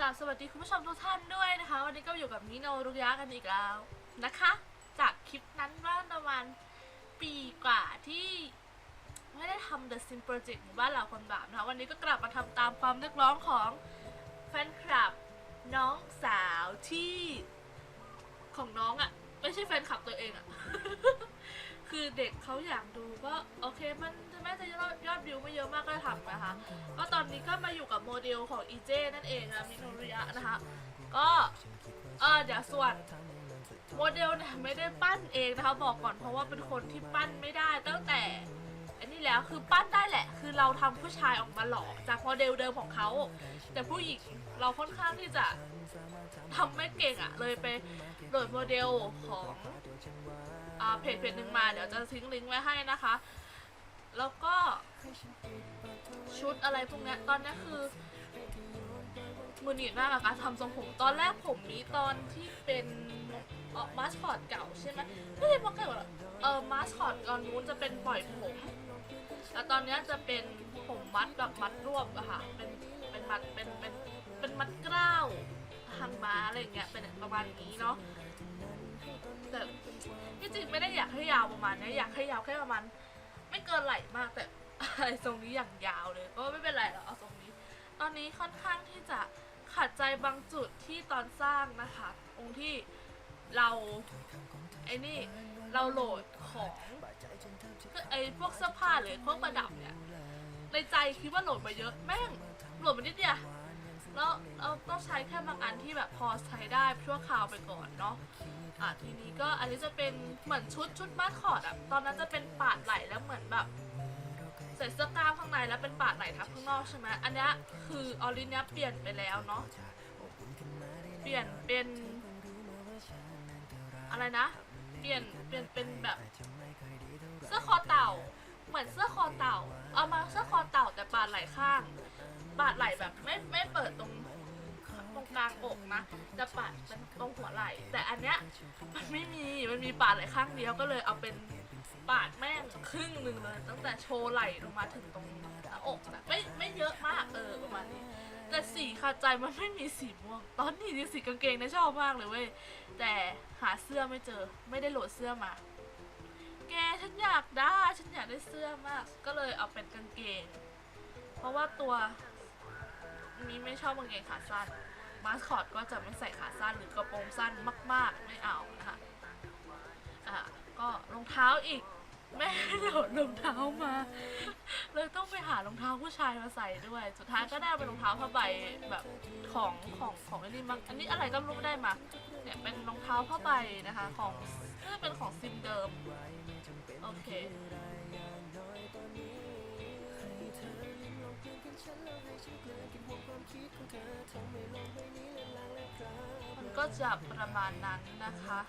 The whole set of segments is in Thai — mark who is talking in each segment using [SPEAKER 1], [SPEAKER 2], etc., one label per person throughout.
[SPEAKER 1] กราบสวัสดีคุณผู้ชมทุกท่านด้วยนะคะ วันนี้ก็อยู่กับมิโนรุยะกันอีกแล้วนะคะ จากคลิปนั้นว่าประมาณปีกว่าที่ไม่ได้ทำ The Sim Project หมู่บ้านเหล่าคนบาปนะคะ วันนี้ก็กลับมาทำตามความเรียกร้องของแฟนคลับน้องสาวที่ของน้องอะ่ะ ไม่ใช่แฟนคลับตัวเองอะ่ะ คือเด็กเขาอยากดูก็โอเคมันแม้จะยอดยอดวิวไม่เยอะมากก็ทำนะคะ ก็ตอนนี้ก็มาอยู่กับโมเดลของ EJ นั่นเองนะมิโนริยะนะคะ ก็เออเดี๋ยวส่วนโมเดลเนี่ยไม่ได้ปั้นเองนะคะบอกก่อนเพราะว่าเป็นคนที่ปั้นไม่ได้ตั้งแต่อันนี้แล้วคือปั้นได้แหละ คือเราทำผู้ชายออกมาหล่อจากโมเดลเดิมของเขา แต่ผู้หญิงเราค่อนข้างที่จะทำไม่เก่งอะเลยไปโหลดโมเดลของ เพจเพจหนึ่งมาเดี๋ยวจะทิ้งลิงก์ไว้ให้นะคะ แล้วก็ชุดอะไรพวกนี้ตอนนี้คือมือหนีดมากกับการทำทรงผมตอนแรกผมมีตอนที่เป็นเออมาสคอตเก่าใช่ไหมไม่ใช่มาสคอตเออมาสคอตตอนนู้นจะเป็นปล่อยผมแล้วตอนนี้จะเป็นผมมัดแบบมัดรวบอะค่ะเป็นเป็นมัดเป็นเป็นเป็นมัดกล้าวหางม้าอะไรอย่างเงี้ยเป็นประมาณนี้เนาะ แต่ที่จริงไม่ได้อยากให้ยาวประมาณนี้อยากให้ยาวแค่ประมาณไม่เกินไหลมากแต่ไอ้ทรงนี้อย่างยาวเลยก็ไม่เป็นไรหรอกเอาทรงนี้ ตอนนี้ค่อนข้างที่จะขัดใจบางจุดที่ตอนสร้างนะคะ องค์ที่เราไอ้นี่เราโหลดของคือไอ้พวกเสื้อผ้าหรือพวกประดับเนี่ยในใจคิดว่าโหลดมาเยอะแม่งโหลดมานิดเดียวแล้วเราต้องใช้แค่บางอันที่แบบพอใช้ได้ชั่วคราวไปก่อนเนาะ อะทีนี้ก็อันนี้จะเป็นเหมือนชุดชุดมาสคอตอะตอนนั้นจะเป็นปาดไหลแล้วเหมือนแบบใส่เสื้อกล้ามข้างในแล้วเป็นปาดไหลทับข้างนอกใช่ไหมอันนี้คือออริเนี้ยเปลี่ยนไปแล้วเนาะเปลี่ยนเป็นอะไรนะ เปลี่ยนเปลี่ยนเป็นแบบเสื้อคอเต่า เหมือนเสื้อคอเต่า เอามาเสื้อคอเต่าแต่ปาดไหลข้าง ปาดไหลแบบไม่ไม่เปิดตรง กลางอกนะ จะปาดเป็นตรงหัวไหล่ แต่อันเนี้ยมันไม่มี มันมีปาดไหล่ข้างเดียวก็เลยเอาเป็นปาดแม่งครึ่งหนึ่งเลย ตั้งแต่โชว์ไหล่ลงมาถึงตรงหน้าอกนะไม่ไม่เยอะมากเออประมาณนี้แต่สีขาดใจมันไม่มีสีม่วง ตอนนี้นี่สีกางเกงนี่ยชอบมากเลยเว้ย แต่หาเสื้อไม่เจอ ไม่ได้โหลดเสื้อมา แกฉันอยากได้ ฉันอยากได้เสื้อมาก ก็เลยเอาเป็นกางเกง เพราะว่าตัวนี้ไม่ชอบกางเกงขาสั้น มาสคอตก็จะไม่ใส่ขาสั้นหรือกระโปรงสั้นมาก ๆ ไม่เอานะคะอะก็รองเท้าอีกแม่โหลดรองเท้ามาเลยต้องไปหารองเท้าผู้ชายมาใส่ด้วย สุดท้ายก็ได้เป็นรองเท้าผ้าใบแบบของของของอันนี้มั้งอันนี้อะไรก็รู้ได้มาเนี่ยเป็นรองเท้าผ้าใบนะคะของน่าเป็นของซิมเดิมโอเค ก็จะประมาณนั้นนะคะ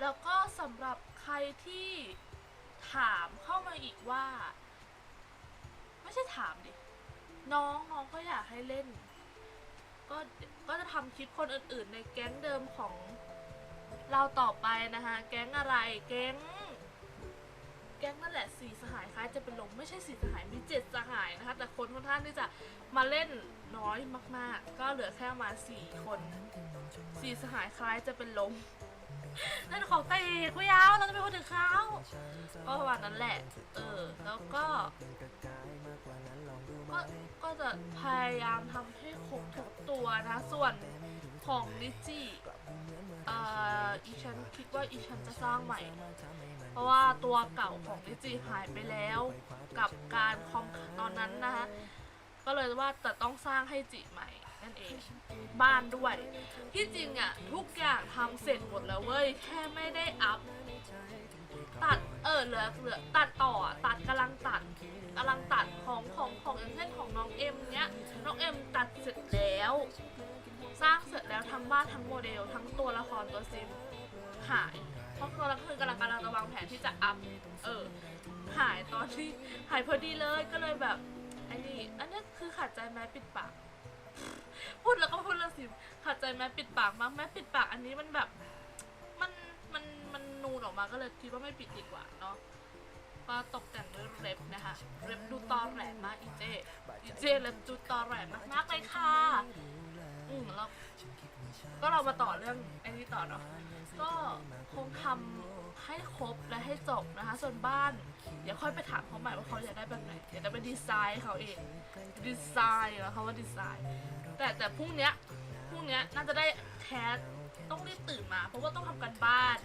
[SPEAKER 1] แล้วก็สำหรับใครที่ถามเข้ามาอีกว่า ไม่ใช่ถามดิ น้องน้องก็อยากให้เล่น ก็ก็จะทำคลิปคนอื่นๆ ในแก๊งเดิมของเราต่อไปนะคะ แก๊งอะไรแก๊ง ก๊งนั่นแหละสี่สหายคล้ายจะเป็นลมไม่ใช่สี่สหายมีเจ็ดสหายนะคะแต่คนค่อนข้างที่จะมาเล่นน้อยมากๆ ก็เหลือแค่มาสี่คนสี่สหายคล้ายจะเป็นลมนั่นของเตะคุยาวเราจะไปพูดถึงเขาก็ประมาณนั้นแหละ เออ แล้วก็ก็ก็จะพยายามทำให้ครบทุกตัวนะ ส่วนของลิจิเอ่ออีฉันคิดว่าอีฉันจะสร้างใหม่ เพราะว่าตัวเก่าของลิจิหายไปแล้วกับการคอมตอนนั้นนะคะก็เลยว่าจะต้องสร้างให้จิใหม่นั่นเองบ้านด้วย ที่จริงอะทุกอย่างทำเสร็จหมดแล้วเว้ยแค่ไม่ได้อัพตัดเออเหลือเหลือตัดต่อตัดกำลังตัดกำลังตัดของของของอย่างเช่นของน้องเอ็มเนี้ยน้องเอ็มตัดเสร็จแล้ว สร้างเสร็จแล้วทั้งบ้านทั้งโมเดล ทั้งตัวละครตัวซิมหาย ราะตัวละครกำลังกำลังจะวางแผนที่จะอัพ เออ หายตอนที่หายพอดีเลยก็เลยแบบไอ้นี่อันนี้คือขัดใจแม้ปิดปาก พูดแล้วก็พูดแล้วสิขัดใจแม้ปิดปากมากแม้ปิดปาก อันนี้มันแบบ มันมันมันนูนออกมาก็เลยคิดว่าไม่ปิดดีกว่าเนาะก็ตกแต่งด้วยเล็บนะคะเล็บดูตอแหลมมากอีเจอีเจเล็บดูตอแหลมมากๆเลยค่ะ อืมแล้วก็เรามาต่อเรื่องไอ้นี้ต่อเนาะ ก็คงทำให้ครบและให้จบนะคะ ส่วนบ้านเดี๋ยวค่อยไปถามเขาใหม่ว่าเขาอยากได้แบบไหนเดี๋ยวจะไปดีไซน์เขาเองดีไซน์แล้วเขาว่าดีไซน์ แต่แต่พรุ่งเนี้ยพรุ่งเนี้ยน่าจะได้แคสต้องรีบตื่นมา เพราะว่าต้องทำกันบ้าน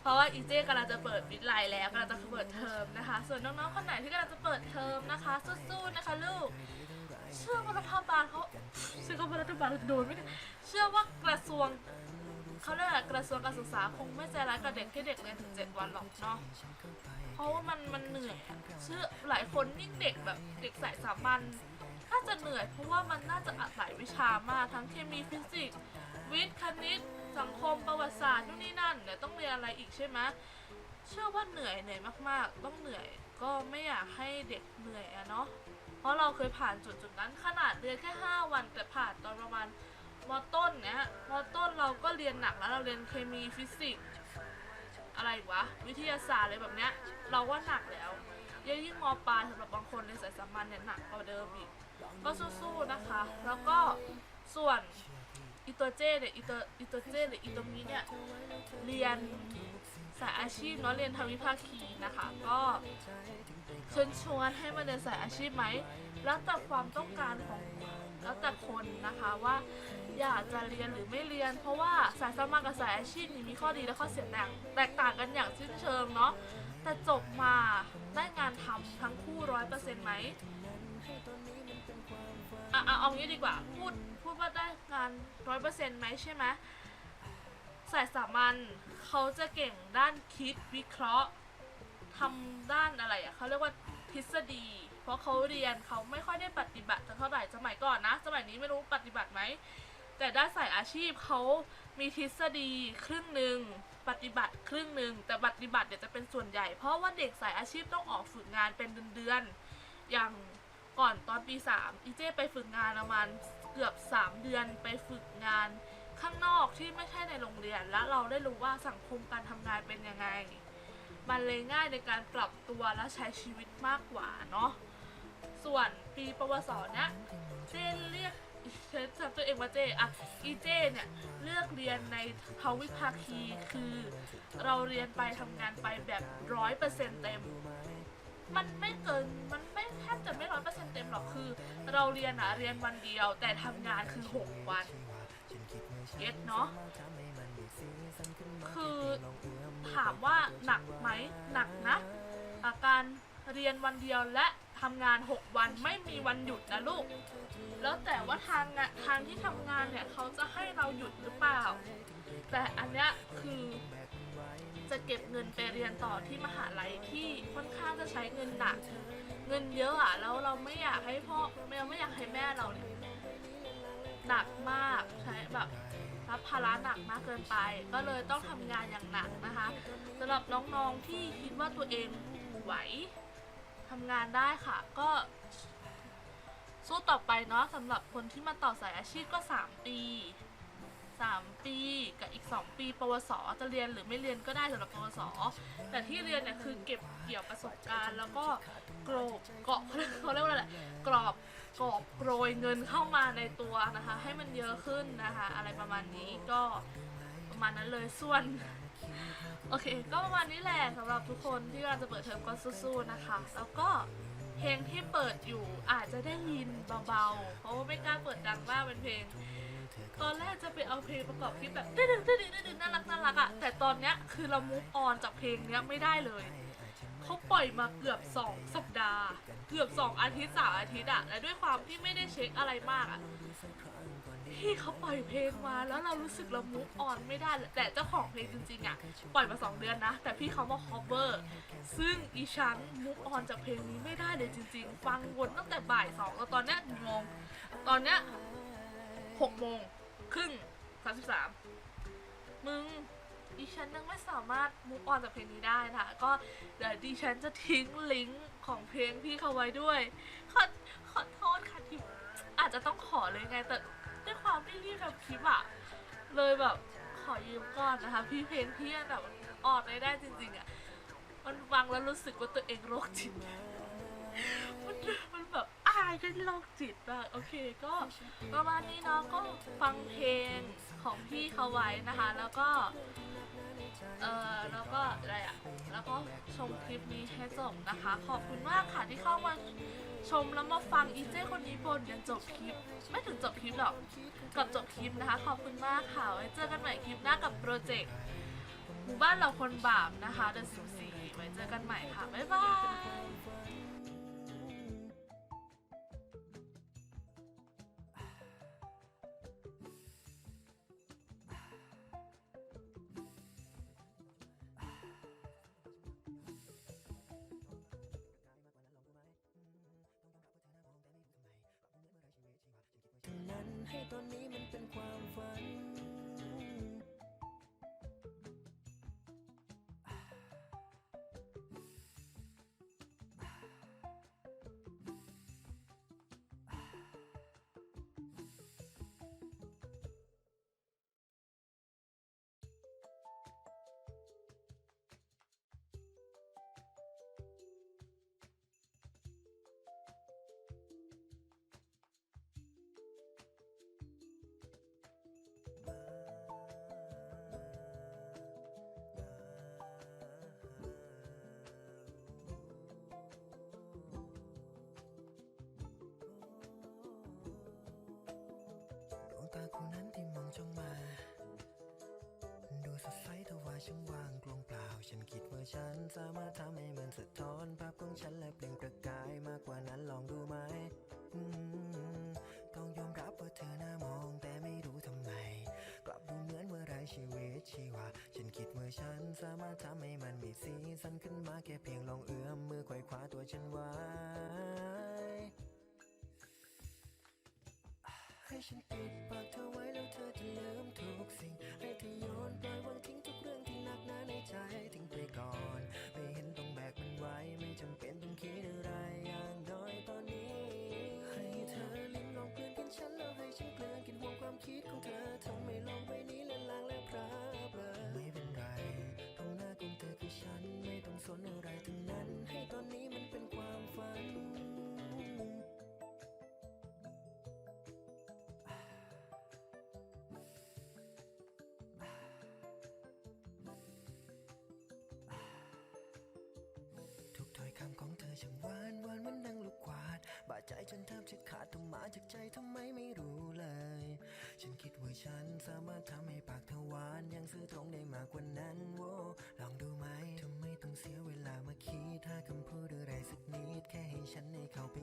[SPEAKER 1] เพราะว่าอีเจกำลังจะเปิดวิทย์ไลน์แล้วกำลังจะเปิดเทอมนะคะ ส่วนน้องๆคนไหนที่กำลังจะเปิดเทอมนะคะสู้ๆนะคะลูกเชื่อว่ารัฐบาลเขาเชื่อว่ารัฐบาลโดนไม่ได้เชื่อว่ากระทรวง เขาเรียกกระทรวงการศึกษาคงไม่ใจร้ายกับเด็กที่เด็กเรียนถึงเจ็ดวันหรอกเนาะเพราะว่ามันมันเหนื่อยอะเชื่อหลายคนยิ่งเด็กแบบเด็กสายสามัญน่าจะเหนื่อย เพราะว่ามันน่าจะอัดหลายวิชามากทั้งเคมีฟิสิกส์วิทย์คณิต สังคมประวัติศาสตร์นู่นนี่นั่นเดี๋ยวต้องเรียนอะไรอีกใช่ไหมเชื่อว่าเหนื่อยเหนื่อยมากๆ ต้องเหนื่อยก็ไม่อยากให้เด็กเหนื่อยอะเนาะเพราะเราเคยผ่านจุดจุดนั้นขนาดเรียนแค่ 5 วันแต่ผ่านตอนประมาณ มต้นเนี้ยมต้นเราก็เรียนหนักแล้วเราเรียนเคมีฟิสิกส์อะไรวะวิทยาศาสตร์อะไรแบบเนี้ยเราว่าหนักแล้วยิ่งมปลายสำหรับบางคนในสายสามัญเนี่ยหนักกว่าเดิมอีกก็สู้ๆนะคะ แล้วก็ส่วนอีตัวเจเนี่ยอีตัวอีตัวเจหรืออีตัวนี้เนี่ยเรียนสายอาชีพเนาะเรียนทวิภาคีนะคะ ก็เชิญชวนให้มาเรียนสายอาชีพไหมแล้วแต่ความต้องการของ แล้วแต่คนนะคะว่า อยากจะเรียนหรือไม่เรียน เพราะว่าสายสมัครกับสายอาชีพนี่มีข้อดีและข้อเสียแตกแตกต่างกันอย่างสิ้นเชิงเนาะแต่จบมาได้งานทำทั้งคู่ร้อยเปอร์เซ็นต์ไหมอะอะเอางี้ดีกว่าพูดพูดว่าได้งานร้อยเปอร์เซ็นต์ไหมใช่ไหมสายสามัญเขาจะเก่งด้านคิดวิเคราะห์ทำด้านอะไรอะเขาเรียกว่าทฤษฎี เพราะเขาเรียนเขาไม่ค่อยได้ปฏิบัติเท่าไหร่สมัยก่อนนะ สมัยนี้ไม่รู้ปฏิบัติไหมแต่ด้านสายอาชีพเขามีทฤษฎีครึ่งหนึ่งปฏิบัติครึ่งหนึ่งแต่ปฏิบัติเนี่ยจะเป็นส่วนใหญ่ เพราะว่าเด็กสายอาชีพต้องออกฝึกงานเป็นเดือนๆอย่างก่อนตอนปี3อีเจ้ไปฝึกงานประมาณเกือบ 3 เดือนไปฝึกงานข้างนอกที่ไม่ใช่ในโรงเรียน แล้วเราได้รู้ว่าสังคมการทำงานเป็นยังไง มันเลยง่ายในการปรับตัวและใช้ชีวิตมากกว่าเนาะ ส่วนปีปวสเนี่ยเจ้เรียกฉันจำตัวเองว่าเจอะอีเจเนี่ยเลือกเรียนในทวิภาคีคือ เราเรียนไปทำงานไปแบบร้อยเปอร์เซ็นต์เต็ม มันไม่เกินมันไม่แทบจะไม่ร้อยเปอร์เซ็นต์เต็มหรอกคือ เราเรียนอะเรียนวันเดียว แต่ทำงานคือหกวันเก็ตเนาะคือถามว่าหนักไหมหนักนะอะการเรียนวันเดียวและ ทำงาน 6 วันไม่มีวันหยุดนะลูก แล้วแต่ว่าทางงานทางที่ทำงานเนี่ยเขาจะให้เราหยุดหรือเปล่า แต่อันเนี้ยคือจะเก็บเงินไปเรียนต่อที่มหาลัยที่ค่อนข้างจะใช้เงินหนัก เงินเยอะอะแล้วเราไม่อยากให้พ่อเราไม่อยากให้แม่เราเนี่ยหนักมากใช้แบบรับภาระหนักมากเกินไป ก็เลยต้องทำงานอย่างหนักนะคะสำหรับน้องๆที่คิดว่าตัวเองไหว ทำงานได้ค่ะ ก็ สู้ต่อไปเนาะสำหรับคนที่มาต่อสายอาชีพก็ 3 ปี 3 ปีกับอีก 2 ปี ปวส จะเรียนหรือไม่เรียนก็ได้สำหรับปวส แต่ที่เรียนเนี่ยคือเก็บเกี่ยวประสบการณ์ แล้วก็กรอบเกาะเขาเรียกว่าอะไรกรอบกอบโกรยเงินเข้ามาในตัวนะคะ ให้มันเยอะขึ้นนะคะ อะไรประมาณนี้ก็ประมาณนั้นเลยส่วน โอเค ก็ประมาณนี้แหละสำหรับทุกคนที่กำลังจะเปิดเทอมก็สู้ๆนะคะ แล้วก็เพลงที่เปิดอยู่อาจจะได้ยินเบาๆ เพราะว่าไม่กล้าเปิดดังมากเป็นเพลง ตอนแรกจะไปเอาเพลงประกอบคลิปแบบดึ๊ดดึ๊ดดึ๊ดดึ๊ดน่ารักน่ารักอะแต่ตอนเนี้ยคือเรามุกออนจากเพลงเนี้ยไม่ได้เลยเขาปล่อยมาเกือบ 2 สัปดาห์ เกือบ 2 อาทิตย์สาอาทิตย์อะและด้วยความที่ไม่ได้เช็คอะไรมากอะ ที่เขาปล่อยเพลงมาแล้วเรารู้สึกเรามุกออนไม่ได้แต่เจ้าของเพลงจริงๆอะปล่อยมา 2 เดือนนะ แต่พี่เขามา cover ซึ่งอีฉันมุกออนจากเพลงนี้ไม่ได้เลยจริง ๆ ฟังวนตั้งแต่บ่ายสองแล้วตอนเนี้ยกี่โมงตอนเนี้ยหกโมงครึ่งสามสิบสามมึงดิฉันยังไม่สามารถมุกออนจากเพลงนี้ได้นะคะก็เดี๋ยวดิฉันจะทิ้งลิงก์ของเพลงพี่เขาไว้ด้วย ขอขอโทษค่ะที่อาจจะต้องขอเลยไงแต่ ด้วยความที่รีบทำคลิปอะเลยแบบขอยืมก่อนนะคะ พี่เพลงพี่แบบออนไม่ได้จริงๆอะมันฟังแล้วรู้สึกว่าตัวเองโรคจิตมันมันแบบอายกันโรคจิตมากโอเคก็ประมาณนี้เนาะก็ฟังเพลงของพี่เขาไว้นะคะ แล้วก็ เออแล้วก็ แล้วก็ชมคลิปนี้ให้จบนะคะ ขอบคุณมากค่ะที่เข้ามาชมแล้วมาฟังอีเจ้คนนี้บนยันจบคลิป ไม่ถึงจบคลิปหรอกกับจบคลิปนะคะ ขอบคุณมากค่ะไว้เจอกันใหม่คลิปหน้ากับโปรเจกต์หมู่บ้านเราคนบาปนะคะเดอะสิบสี่ไว้เจอกันใหม่ค่ะบ๊ายบาย
[SPEAKER 2] ให้ตอนนี้มันเป็นความฝัน คู่นั้นที่มองจ้องมา ดูสดใสทว่าช่างว่างกลวงเปล่า ฉันคิดว่าฉันสามารถทำให้มันสะท้อนภาพของฉันและเปล่งประกายมากกว่านั้นลองดูไหมต้องยอมรับว่าเธอน่ามองแต่ไม่รู้ทำไม กลับดูเหมือนว่าไรชีวิตชีวา ฉันคิดว่าฉันสามารถทำให้มันมีสีสันขึ้นมาแค่เพียงลองเอื้อมมือไขว่คว้าตัวฉันไว้ ให้ฉันปิดปากเธอไว้แล้วเธอจะลืมทุกสิ่ง ให้เธอโยนปล่อยวางทิ้งทุกเรื่องที่หนักหนาในใจทิ้งไปก่อนไม่ ฉีดขาดต้องมาจากใจทำไมไม่รู้เลย ฉันคิดว่าฉันสามารถทำให้ปากเธอหวานยังซื้อตรงได้มากกว่านั้นโวลองดูไหมทำไมต้องเสียเวลามาคิดถ้าคำพูดอะไรสักนิดแค่ให้ฉันได้เข้าไป